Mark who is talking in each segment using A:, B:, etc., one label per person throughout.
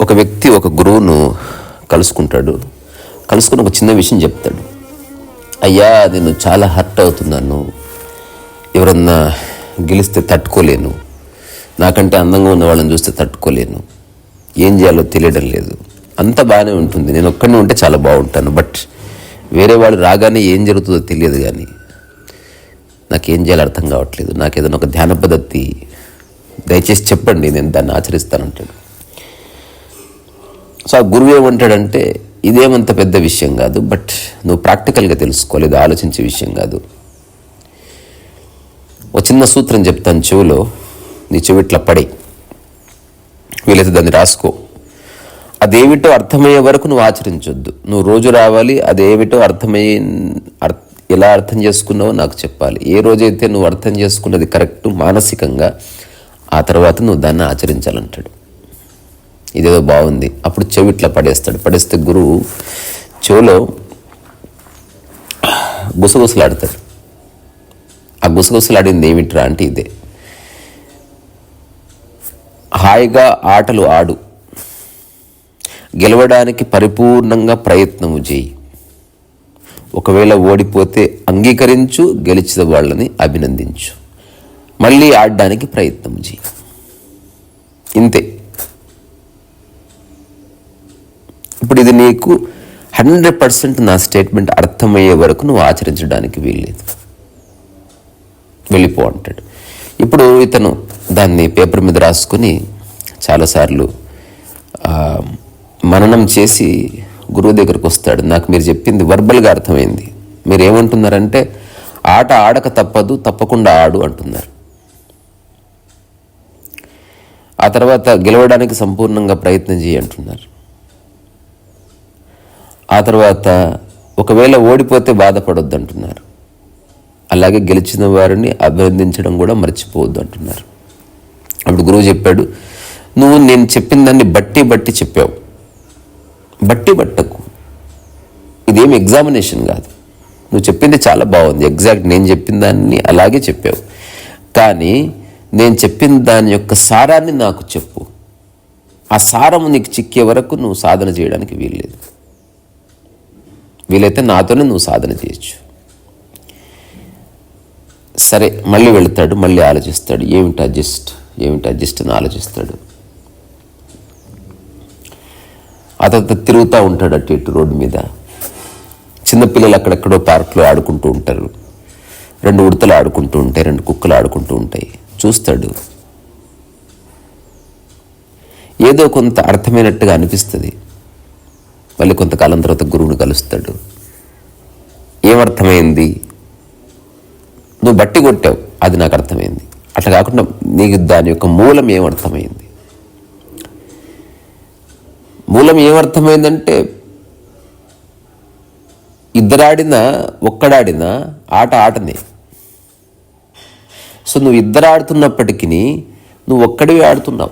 A: ఒక వ్యక్తి ఒక గురువును కలుసుకుంటాడు. కలుసుకుని ఒక చిన్న విషయం చెప్తాడు. అయ్యా నేను చాలా హర్ట్ అవుతున్నాను. ఎవరన్నా గెలిస్తే తట్టుకోలేను. నాకంటే అందంగా ఉన్న వాళ్ళని చూస్తే తట్టుకోలేను. ఏం చేయాలో తెలియడం లేదు. అంత బాగానే ఉంటుంది. నేను ఒక్కడిని ఉంటే చాలా బాగుంటాను. బట్ వేరే వాళ్ళు రాగానే ఏం జరుగుతుందో తెలియదు కానీ నాకేం చేయాలో అర్థం కావట్లేదు. నాకు ఏదైనా ఒక ధ్యాన పద్ధతి దయచేసి చెప్పండి. నేను దాన్ని ఆచరిస్తానంటాడు. సో ఆ గురువు ఏమంటాడంటే ఇదేమంత పెద్ద విషయం కాదు బట్ నువ్వు ప్రాక్టికల్గా తెలుసుకోవాలి ఆలోచించే విషయం కాదు. ఒక చిన్న సూత్రం చెప్తాను చెవిలో నీ చెవిట్ల పడి. వీలైతే దాన్ని రాసుకో. అదేమిటో అర్థమయ్యే వరకు నువ్వు ఆచరించొద్దు. నువ్వు రోజు రావాలి అదేమిటో అర్థమయ్యే ఎలా అర్థం చేసుకున్నావో నాకు చెప్పాలి. ఏ రోజైతే నువ్వు అర్థం చేసుకున్నది కరెక్ట్ మానసికంగా ఆ తర్వాత నువ్వు దాన్ని ఆచరించాలంటాడు. ఇదేదో బాగుంది. అప్పుడు చెవి ఇట్లా పడేస్తాడు. పడేస్తే గురువు చెవిలో గుసగుసలాడతాడు. ఆ గుసగుసలాడింది ఏమిట్రా అంటే ఇదే. హాయిగా ఆటలు ఆడు. గెలవడానికి పరిపూర్ణంగా ప్రయత్నము చేయి. ఒకవేళ ఓడిపోతే అంగీకరించు గెలిచిన వాళ్ళని అభినందించు. మళ్ళీ ఆడడానికి ప్రయత్నం చేయి. ఇంతే. ఇప్పుడు ఇది నీకు హండ్రెడ్ పర్సెంట్ నా స్టేట్మెంట్ అర్థమయ్యే వరకు నువ్వు ఆచరించడానికి వీల్లేదు. వెళ్ళిపో అంటాడు. ఇప్పుడు ఇతను దాన్ని పేపర్ మీద రాసుకుని చాలాసార్లు మననం చేసి గురువు దగ్గరకు వస్తాడు. నాకు మీరు చెప్పింది వర్బల్గా అర్థమైంది. మీరు ఏమంటున్నారంటే ఆట ఆడక తప్పదు తప్పకుండా ఆడు అంటున్నారు. ఆ తర్వాత గెలవడానికి సంపూర్ణంగా ప్రయత్నం చేయి అంటున్నారు. ఆ తర్వాత ఒకవేళ ఓడిపోతే బాధపడొద్దు అంటున్నారు అలాగే గెలిచిన వారిని అభినందించడం కూడా మర్చిపోవద్దు అంటున్నారు అప్పుడు గురువు చెప్పాడు నువ్వు నేను చెప్పిన దాన్ని బట్టి బట్టి చెప్పావు. బట్టి బట్టకు. ఇదేం ఎగ్జామినేషన్ కాదు. నువ్వు చెప్పింది చాలా బాగుంది. ఎగ్జాక్ట్ నేను చెప్పిన దాన్ని అలాగే చెప్పావు. కానీ నేను చెప్పిన దాని యొక్క సారాన్ని నాకు చెప్పు. ఆ సారము నీకు చిక్కే వరకు నువ్వు సాధన చేయడానికి వీల్లేదు. వీలైతే నాతోనే నువ్వు సాధన చేయొచ్చు. సరే మళ్ళీ వెళ్తాడు మళ్ళీ ఆలోచిస్తాడు. ఏమిటి అడ్జస్ట్? ఏమిటి అడ్జస్ట్ అని ఆలోచిస్తాడు. అతను తిరుగుతూ ఉంటాడు అటు ఇటు రోడ్డు మీద. చిన్నపిల్లలు అక్కడెక్కడో పార్క్లో ఆడుకుంటూ ఉంటారు. రెండు ఉడతలు ఆడుకుంటూ ఉంటాయి రెండు కుక్కలు ఆడుకుంటూ ఉంటాయి. చూస్తాడు. ఏదో కొంత అర్థమైనట్టుగా అనిపిస్తుంది. మళ్ళీ కొంతకాలం తర్వాత గురువుని కలుస్తాడు. ఏమర్థమైంది? నువ్వు బట్టి కొట్టావు. అది నాకు అర్థమైంది. అట్లా కాకుండా నీకు దాని యొక్క మూలం ఏమర్థమైంది? మూలం ఏమర్థమైందంటే ఇద్దరాడినా ఒక్కడాడినా ఆట ఆటనే. సో నువ్వు ఇద్దరు ఆడుతున్నప్పటికీ నువ్వు ఒక్కడివి ఆడుతున్నావు.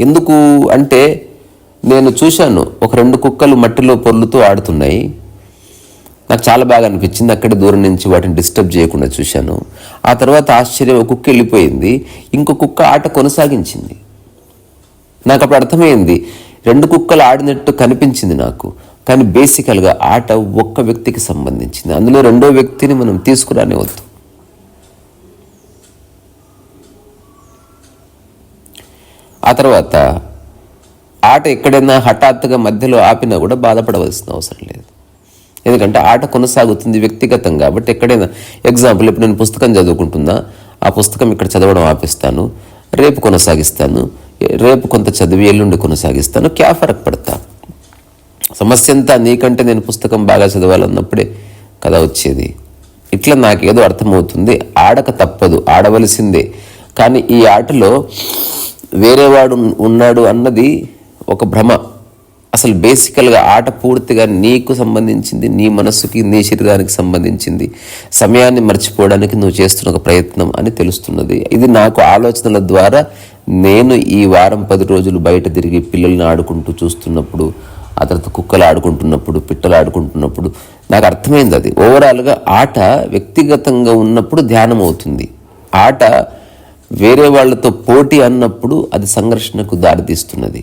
A: ఎందుకు? అంటే నేను చూశాను ఒక రెండు కుక్కలు మట్టిలో పొర్లుతూ ఆడుతున్నాయి. నాకు చాలా బాగా అనిపించింది అక్కడ దూరం నుంచి వాటిని డిస్టర్బ్ చేయకుండా చూశాను. ఆ తర్వాత ఆశ్చర్యం ఒక కుక్క వెళ్ళిపోయింది. ఇంకో కుక్క ఆట కొనసాగించింది. నాకు అప్పుడు అర్థమైంది రెండు కుక్కలు ఆడినట్టు కనిపించింది నాకు. కానీ బేసికల్గా ఆట ఒక్క వ్యక్తికి సంబంధించింది. అందులో రెండో వ్యక్తిని మనం తీసుకురానే వద్దు. ఆ తర్వాత ఆట ఎక్కడైనా హఠాత్తుగా మధ్యలో ఆపినా కూడా బాధపడవలసిన అవసరం లేదు. ఎందుకంటే ఆట కొనసాగుతుంది వ్యక్తిగతం కాబట్టి ఎక్కడైనా ఎగ్జాంపుల్ ఇప్పుడు నేను పుస్తకం చదువుకుంటున్నా ఆ పుస్తకం ఇక్కడ చదవడం ఆపిస్తాను రేపు కొనసాగిస్తాను రేపు కొంత చదివి ఎల్లుండి కొనసాగిస్తాను క్యా ఫరక్ పడతా? సమస్య అంతా నీకంటే నేను పుస్తకం బాగా చదవాలన్నప్పుడే కథ వచ్చేది. ఇట్లా నాకేదో అర్థమవుతుంది. ఆడక తప్పదు ఆడవలసిందే. కానీ ఈ ఆటలో వేరేవాడు ఉన్నాడు అన్నది ఒక భ్రమ. అసలు బేసికల్గా ఆట పూర్తిగా నీకు సంబంధించింది నీ మనస్సుకి నీ శరీరానికి సంబంధించింది. సమయాన్ని మర్చిపోవడానికి నువ్వు చేస్తున్న ఒక ప్రయత్నం అని తెలుస్తున్నది. ఇది నాకు ఆలోచనల ద్వారా నేను ఈ వారం పది రోజులు బయట తిరిగి పిల్లల్ని ఆడుకుంటూ చూస్తున్నప్పుడు ఆ తర్వాత కుక్కలు ఆడుకుంటున్నప్పుడు పిట్టలు ఆడుకుంటున్నప్పుడు నాకు అర్థమైంది అది. ఓవరాల్గా ఆట వ్యక్తిగతంగా ఉన్నప్పుడు ధ్యానం అవుతుంది. ఆట వేరే వాళ్ళతో పోటీ అన్నప్పుడు అది సంఘర్షణకు దారితీస్తున్నది.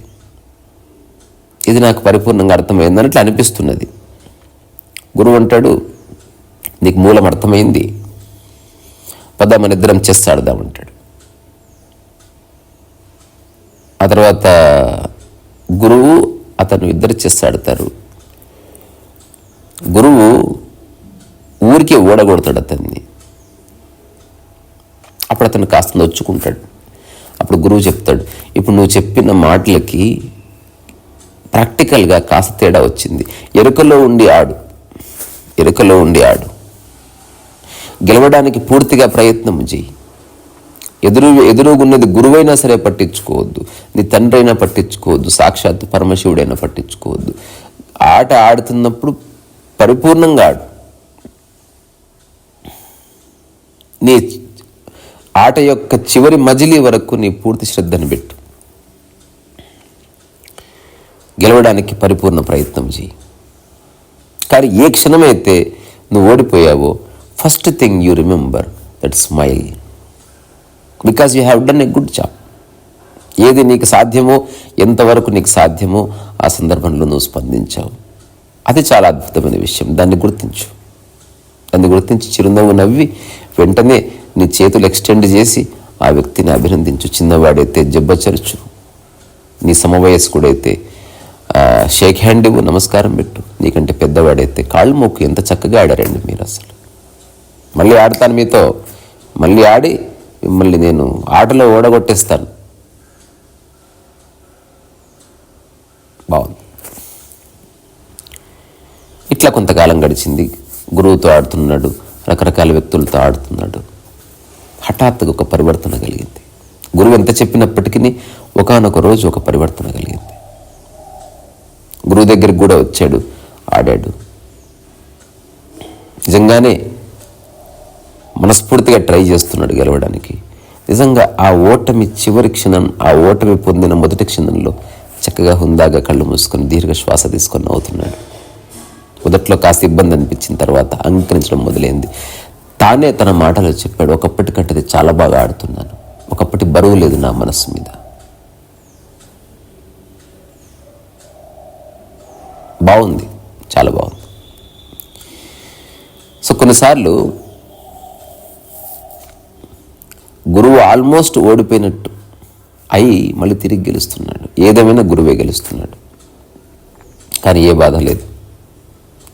A: ఇది నాకు పరిపూర్ణంగా అర్థమైందన్నట్లు అనిపిస్తున్నది. గురువు అంటాడు నీకు మూలం అర్థమైంది? పద మన ఇద్దరం చెస్ ఆడదామంటాడు ఆ తర్వాత గురువు అతను ఇద్దరు చెస్ ఆడతారు. గురువు ఊరికే ఓడగొడతాడు అతన్ని. అప్పుడు అతను కాస్త నొచ్చుకుంటాడు. అప్పుడు గురువు చెప్తాడు ఇప్పుడు నువ్వు చెప్పిన మాటలకి ప్రాక్టికల్గా కాస్త తేడా వచ్చింది. ఎరుకలో ఉండి ఆడు. ఎరుకలో ఉండి ఆడు. గెలవడానికి పూర్తిగా ప్రయత్నం చేయి ఎదురు ఎదురుగున్నది గురువైనా సరే పట్టించుకోవద్దు. నీ తండ్రి అయినా పట్టించుకోవద్దు. సాక్షాత్ పరమశివుడైనా పట్టించుకోవద్దు. ఆట ఆడుతున్నప్పుడు పరిపూర్ణంగా ఆడు. నీ ఆట యొక్క చివరి మజిలీ వరకు నీ పూర్తి శ్రద్ధను పెట్టు. గెలవడానికి పరిపూర్ణ ప్రయత్నం చేయి కానీ ఏ క్షణమైతే నువ్వు ఓడిపోయావో first thing you remember that smile because you have done a good job ఏది నీకు సాధ్యమో ఎంతవరకు నీకు సాధ్యమో ఆ సందర్భంలో నువ్వు స్పందించావు. అది చాలా అద్భుతమైన విషయం. దాన్ని గుర్తించు. దాన్ని గుర్తించి చిరునవ్వు నవ్వి వెంటనే నీ చేతులు ఎక్స్టెండ్ చేసి ఆ వ్యక్తిని అభినందించు. చిన్నవాడైతే జబ్బచరచు నీ సమవయస్కుడైతే షేక్ హ్యాండ్ ఇవ్వు నమస్కారం పెట్టు. నీకంటే పెద్దవాడైతే కాళ్ళు మొక్కు ఎంత చక్కగా ఆడారండి మీరు అసలు. మళ్ళీ ఆడతాను మీతో. మళ్ళీ ఆడి మిమ్మల్ని నేను ఆటలో ఓడగొట్టేస్తాను. బాగుంది. ఇట్లా కొంతకాలం గడిచింది. గురువుతో ఆడుతున్నాడు రకరకాల వ్యక్తులతో ఆడుతున్నాడు. హఠాత్తుగా ఒక పరివర్తన కలిగింది. గురువు ఎంత చెప్పినప్పటికీ ఒకానొక రోజు ఒక పరివర్తన కలిగింది. గురువు దగ్గరికి కూడా వచ్చాడు ఆడాడు. నిజంగానే మనస్ఫూర్తిగా ట్రై చేస్తున్నాడు గెలవడానికి. నిజంగా ఆ ఓటమి చివరి క్షణం ఆ ఓటమి పొందిన మొదటి క్షణంలో చక్కగా హుందాగా కళ్ళు మూసుకొని దీర్ఘ శ్వాస తీసుకొని నవ్వుతున్నాడు. మొదట్లో కాస్త ఇబ్బంది అనిపించిన తర్వాత అంకరించడం మొదలైంది. తానే తన మాటలో చెప్పాడు ఒకప్పటికంటే చాలా బాగా ఆడుతున్నాను. ఒకప్పటి బరువు లేదు నా మనసు మీద. బాగుంది. చాలా బాగుంది. సో కొన్నిసార్లు గురువు ఆల్మోస్ట్ ఓడిపోయినట్టు అయి మళ్ళీ తిరిగి గెలుస్తున్నాడు. ఏదేమైనా గురువే గెలుస్తున్నాడు. కానీ ఏ బాధ లేదు.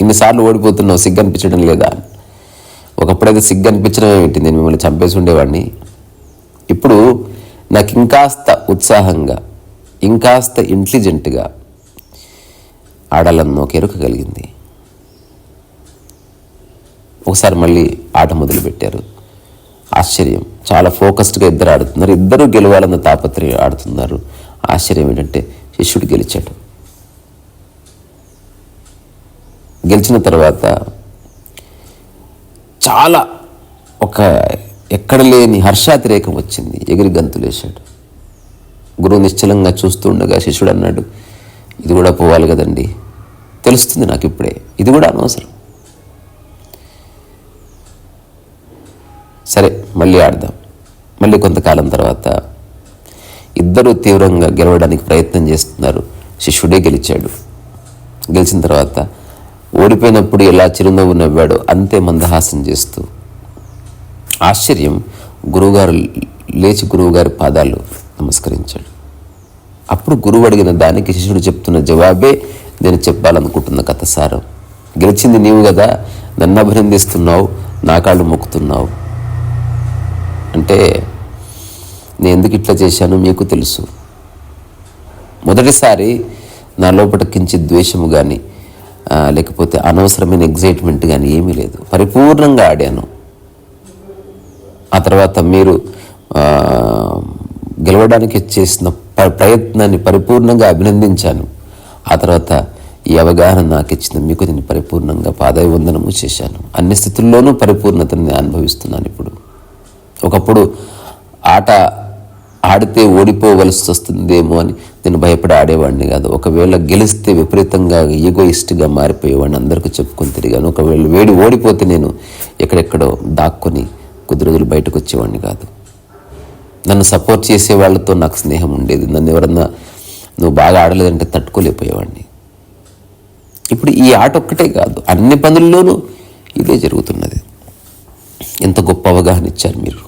A: ఇన్నిసార్లు ఓడిపోతున్నావు సిగ్గు అనిపించడం లేదా? ఒకప్పుడైతే సిగ్గు అనిపించడం ఏమిటి నేను మిమ్మల్ని చంపేసి ఉండేవాడిని. ఇప్పుడు నాకు ఇంకాస్త ఉత్సాహంగా ఇంకాస్త ఇంటెలిజెంట్గా ఆడాలన్నో కెరుకగలిగింది కలిగింది. ఒకసారి మళ్ళీ ఆట మొదలుపెట్టారు. ఆశ్చర్యం. చాలా ఫోకస్డ్గా ఇద్దరు ఆడుతున్నారు. ఇద్దరు గెలవాలన్న తాపత్రయం ఆడుతున్నారు. ఆశ్చర్యం ఏంటంటే శిష్యుడు గెలిచాడు. గెలిచిన తర్వాత చాలా ఒక ఎక్కడ లేని హర్షాతిరేకం వచ్చింది. ఎగిరి గంతులేశాడు గురువు నిశ్చలంగా చూస్తుండగా శిష్యుడు అన్నాడు ఇది కూడా పోవాలి కదండీ. తెలుస్తుంది నాకు ఇప్పుడే. ఇది కూడా అనవసరం. సరే మళ్ళీ ఆడదాం. మళ్ళీ కొంతకాలం తర్వాత ఇద్దరు తీవ్రంగా గెలవడానికి ప్రయత్నం చేస్తున్నారు. శిష్యుడే గెలిచాడు. గెలిచిన తర్వాత ఓడిపోయినప్పుడు ఎలా చిరునవ్వు నవ్వాడో అంతే మందహాసం చేస్తూ. ఆశ్చర్యం గురువుగారు లేచి గురువుగారి పాదాలు నమస్కరించాడు. అప్పుడు గురువు అడిగిన దానికి శిష్యుడు చెప్తున్న జవాబే నేను చెప్పాలనుకుంటున్న కథ సారం. గెలిచింది నీవు కదా నన్ను అభినందిస్తున్నావు నా కాళ్ళు మొక్కుతున్నావు. అంటే నేను ఎందుకు ఇట్లా చేశాను మీకు తెలుసు. మొదటిసారి నా లోపల కించిత్ ద్వేషము కానీ లేకపోతే అనవసరమైన ఎగ్జైట్మెంట్ కానీ ఏమీ లేదు. పరిపూర్ణంగా ఆడాను. ఆ తర్వాత మీరు గెలవడానికి చేసిన ప్రయత్నాన్ని పరిపూర్ణంగా అభినందించాను. ఆ తర్వాత ఈ అవగాహన నాకు ఇచ్చిన మీకు నేను పరిపూర్ణంగా పాదాభివందనము చేశాను. అన్ని స్థితుల్లోనూ పరిపూర్ణతని నేను అనుభవిస్తున్నాను ఇప్పుడు. ఒకప్పుడు ఆట ఆడితే ఓడిపోవలసి వస్తుందేమో అని నేను భయపడి ఆడేవాడిని కాదు. ఒకవేళ గెలిస్తే విపరీతంగా ఈగోయిస్ట్గా మారిపోయేవాడిని అందరికీ చెప్పుకొని తిరిగాను. ఒకవేళ వేడి ఓడిపోతే నేను ఎక్కడెక్కడో దాక్కుని కొద్ది రోజులు బయటకు వచ్చేవాడిని కాదు. నన్ను సపోర్ట్ చేసే వాళ్ళతో నాకు స్నేహం ఉండేది. నన్ను ఎవరన్నా నువ్వు బాగా ఆడలేదంటే తట్టుకోలేకపోయేవాడిని. ఇప్పుడు ఈ ఆట ఒక్కటే కాదు అన్ని పనుల్లోనూ ఇదే జరుగుతున్నది. ఎంత గొప్ప అవగాహన ఇచ్చారు మీరు.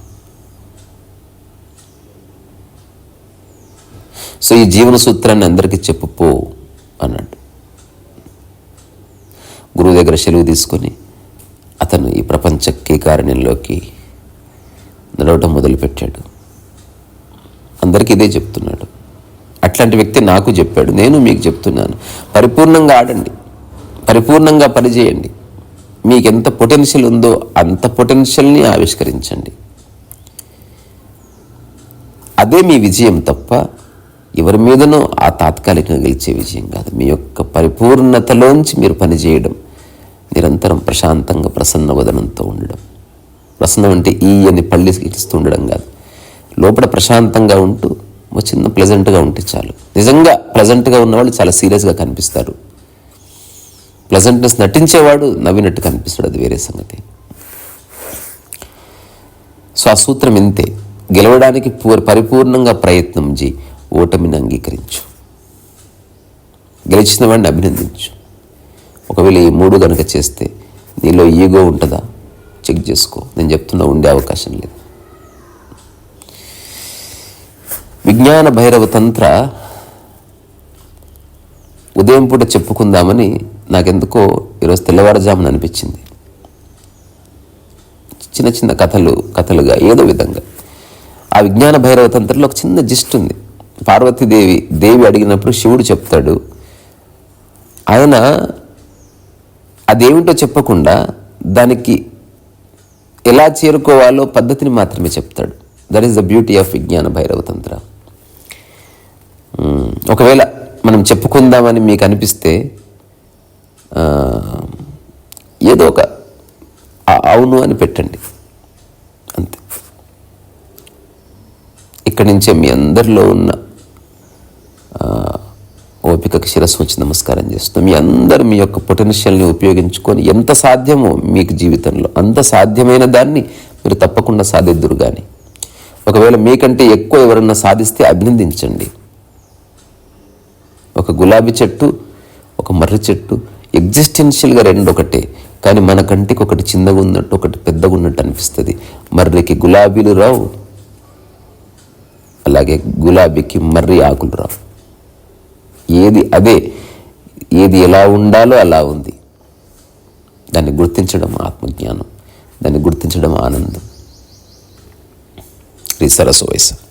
A: సో ఈ జీవన సూత్రాన్ని అందరికీ చెప్పుపో అన్నాడు. గురువు దగ్గర సెలవు తీసుకొని అతను ఈ ప్రపంచ కీకారణ్యంలోకి నడవటం మొదలుపెట్టాడు. అందరికీ ఇదే చెప్తున్నాడు. అట్లాంటి వ్యక్తి నాకు చెప్పాడు. నేను మీకు చెప్తున్నాను. పరిపూర్ణంగా ఆడండి. పరిపూర్ణంగా పనిచేయండి. మీకు ఎంత పొటెన్షియల్ ఉందో అంత పొటెన్షియల్ని ఆవిష్కరించండి. అదే మీ విజయం తప్ప ఎవరి మీదనో ఆ తాత్కాలికంగా గెలిచే విజయం కాదు. మీ యొక్క పరిపూర్ణతలోంచి మీరు పనిచేయడం నిరంతరం ప్రశాంతంగా ప్రసన్న వదనంతో ఉండడం. ప్రసన్నం అంటే ఈ అని పళ్ళి ఇస్తూ ఉండడం కాదు. లోపల ప్రశాంతంగా ఉంటూ ఒక చిన్న ప్లెజెంట్గా ఉంటే చాలు. నిజంగా ప్లెజెంట్గా ఉన్నవాళ్ళు చాలా సీరియస్గా కనిపిస్తారు. ప్లెజెంట్నెస్ నటించేవాడు నవ్వినట్టు కనిపిస్తాడు అది వేరే సంగతి. సో ఆ సూత్రం ఇంతే. గెలవడానికి పూర్ పరిపూర్ణంగా ప్రయత్నం చేయి ఓటమిని అంగీకరించు. గెలిచిన వాడిని అభినందించు. ఒకవేళ ఈ మూడు కనుక చేస్తే నీలో ఈగో ఉంటుందా? చెక్ చేసుకో. నేను చెప్తున్నా ఉండే అవకాశం లేదు. విజ్ఞాన భైరవ తంత్ర ఉదయం పూట చెప్పుకుందామని నాకెందుకో ఈరోజు తెల్లవారుజామున అనిపించింది. చిన్న చిన్న కథలు కథలుగా ఏదో విధంగా. ఆ విజ్ఞాన భైరవ తంత్రంలో ఒక చిన్న జిస్ట్ ఉంది. పార్వతీదేవి దేవి అడిగినప్పుడు శివుడు చెప్తాడు ఆయన అదేమిటో చెప్పకుండా దానికి ఎలా చేరుకోవాలో పద్ధతిని మాత్రమే చెప్తాడు. That is the beauty of Vigyan Bhairav Tantra. ఒకవేళ మనం చెప్పుకుందామని మీకు అనిపిస్తే ఏదో ఒక అవును అని పెట్టండి. అంతే. ఇక్కడి నుంచే మీ అందరిలో ఉన్న ఓపికకి శిరస్సు వచ్చి నమస్కారం చేస్తున్నాం మీ అందరు మీ యొక్క పొటెన్షియల్ని ఉపయోగించుకొని ఎంత సాధ్యమో మీకు జీవితంలో అంత సాధ్యమైన దాన్ని మీరు తప్పకుండా సాధిద్దురు కానీ ఒకవేళ మీకంటే ఎక్కువ ఎవరన్నా సాధిస్తే అభినందించండి. ఒక గులాబీ చెట్టు ఒక మర్రి చెట్టు ఎగ్జిస్టెన్షియల్గా రెండు ఒకటే కానీ మన కంటికి ఒకటి చిన్నగా ఉన్నట్టు ఒకటి పెద్దగా ఉన్నట్టు అనిపిస్తుంది. మర్రికి గులాబీలు రావు. అలాగే గులాబీకి మర్రి ఆకులు రావు. ఏది అదే ఏది ఎలా ఉండాలో అలా ఉంది. దాన్ని గుర్తించడం ఆత్మజ్ఞానం. దాన్ని గుర్తించడం ఆనందం. శ్రీ వయసు